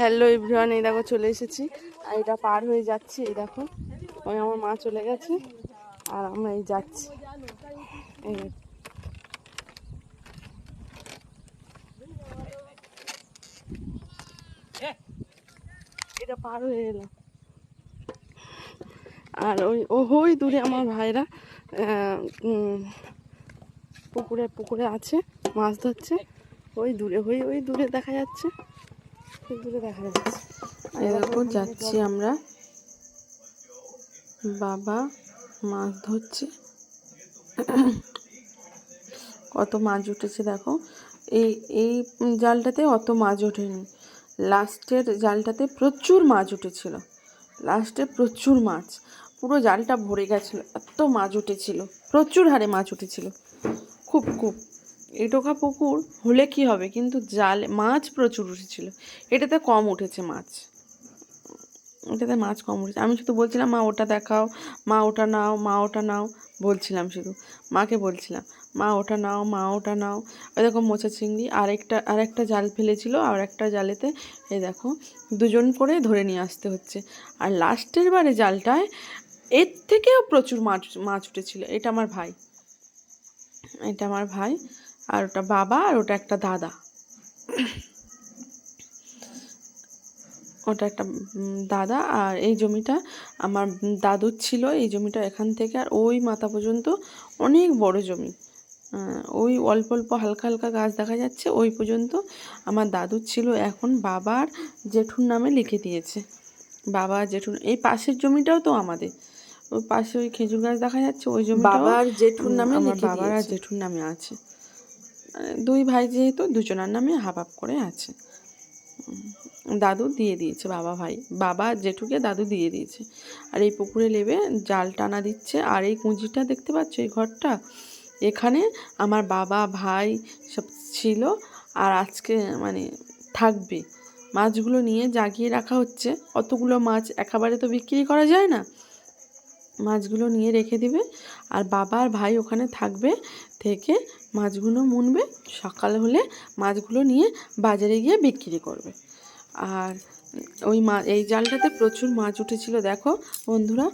Hello ইভ্রান এই দেখো চলে এসেছি। আর এটা পার হয়ে যাচ্ছি, এই দেখো। ওই আমার মা চলে গেছে, আর আমরা এই যাচ্ছি। এই এটা পার হয়ে এলাম আর ওই ওই দূরে আমার ভাইরা পুকুরে পুকুরে আছে, মাছ ধরছে। ওই দূরে, ওই ওই দূরে দেখা যাচ্ছে। ওই দূরে দেখা যাচ্ছে। এই যাচ্ছি আমরা। বাবা মাছ ধরছে। কত মাছ উঠেছে দেখো। এই এই জালটাতে অত মাছ ওঠেনি। লাস্টের জালটাতে প্রচুর মাছ উঠেছিল। লাস্টে প্রচুর মাছ। পুরো জালটা ভরে গেছিল। এত মাছ উঠেছিল। প্রচুর হারে মাছ উঠেছিল। খুব খুব। এটোকা পুকুর হলে কি হবে? কিন্তু জাল, মাছ প্রচুর উঠেছিল। এটাতে কম উঠেছে মাছ। এটাতে মাছ কম উঠেছে। আমি শুধু বলছিলাম, মা, ওটা দেখাও। মা, ওটা নাও। মা, ওটা নাও। বলছিলাম শুধু। মাকে বলছিলাম, মা, ওটা নাও। মা, ওটা নাও। ওই দেখো মোচা চিংড়ি, আরেকটা আরেকটা জাল ফেলেছিল, আর একটা জালেতে, এই দেখো, দুজন করে ধরে নিয়ে আসতে হচ্ছে। আর লাস্টের বারে জালটায় এর থেকেও প্রচুর মাছ মাছ উঠেছিল। এটা আমার ভাই। এটা আমার ভাই। আর ওটা বাবা আর ওটা একটা দাদা। ওটা একটা দাদা আর এই জমিটা আমার দাদুর ছিল এই জমিটা এখান থেকে আর ওই মাথা পর্যন্ত অনেক বড় জমি। ওই অল্প অল্প হালকা হালকা গাছ দেখা যাচ্ছে ওই পর্যন্ত আমার দাদুর ছিল। এখন বাবার জেঠুর নামে লিখে দিয়েছে। বাবা জেঠুর এই পাশের জমিটাও তো আমাদের। ওই পাশে ওই খেজুর গাছ দেখা যাচ্ছে ওই জমি বাবার জেঠুর নামে আমার বাবার আর জেঠুর নামে আছে। দুই ভাই যেহেতু দুজনার নামে হাফ হাফ করে আছে। দাদু দিয়ে দিয়েছে, বাবা ভাই। বাবা জেঠুকে দাদু দিয়ে দিয়েছে। আর এই পুকুরে নেবে জাল টানা দিচ্ছে। আর এই কুঁজিটা দেখতে পাচ্ছ এই ঘরটা? এখানে আমার বাবা, ভাই সব ছিল আর আজকে মানে থাকবে। মাছগুলো নিয়ে জাগিয়ে রাখা হচ্ছে। অতগুলো মাছ একেবারে তো বিক্রি করা যায় না। মাছগুলো নিয়ে রেখে দিবে। আর বাবা আর ভাই ওখানে থাকবে থেকে মাছগুলো মুনবে। সকাল হলে মাছগুলো নিয়ে বাজারে গিয়ে বিক্রি করবে। আর ওই মা, এই জালটাতে প্রচুর মাছ উঠেছিল, দেখো বন্ধুরা,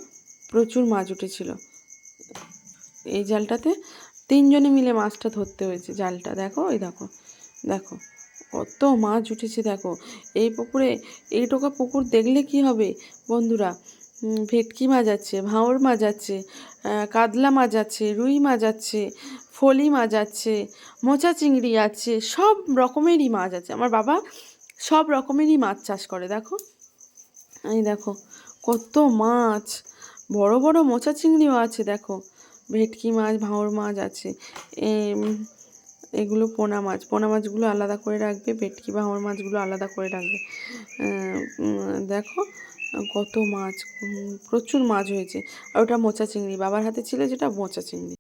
প্রচুর মাছ উঠেছিল। এই জালটাতে তিনজনে মিলে মাছটা ধরতে হয়েছে, জালটা, দেখো ওই দেখো দেখো, কত মাছ উঠেছে, দেখো। এই পুকুরে এই টোকা পুকুর দেখলে কি হবে বন্ধুরা? ভেটকি মাছ আছে ভাঁড় মাছ আছে কাতলা মাছ আছে, রুই মাছ আছে, ফলি মাছ আছে, মোচা চিংড়ি আছে, সব রকমেরই মাছ আছে। আমার বাবা সব রকমেরই মাছ চাষ করে, দেখো। এই দেখো, কত মাছ, বড় বড় মোচা চিংড়িও আছে, দেখো। ভেটকি মাছ ভাঁড় মাছ আছে এগুলো পোনা মাছ। পোনা মাছগুলো আলাদা করে রাখবে, ভেটকি ভাঁড় মাছগুলো আলাদা করে রাখবে। দেখো কত মাছ প্রচুর মাছ হয়েছে। আর ওটা মোচা চিংড়ি। বাবার হাতে ছিল যেটা মোচা চিংড়ি।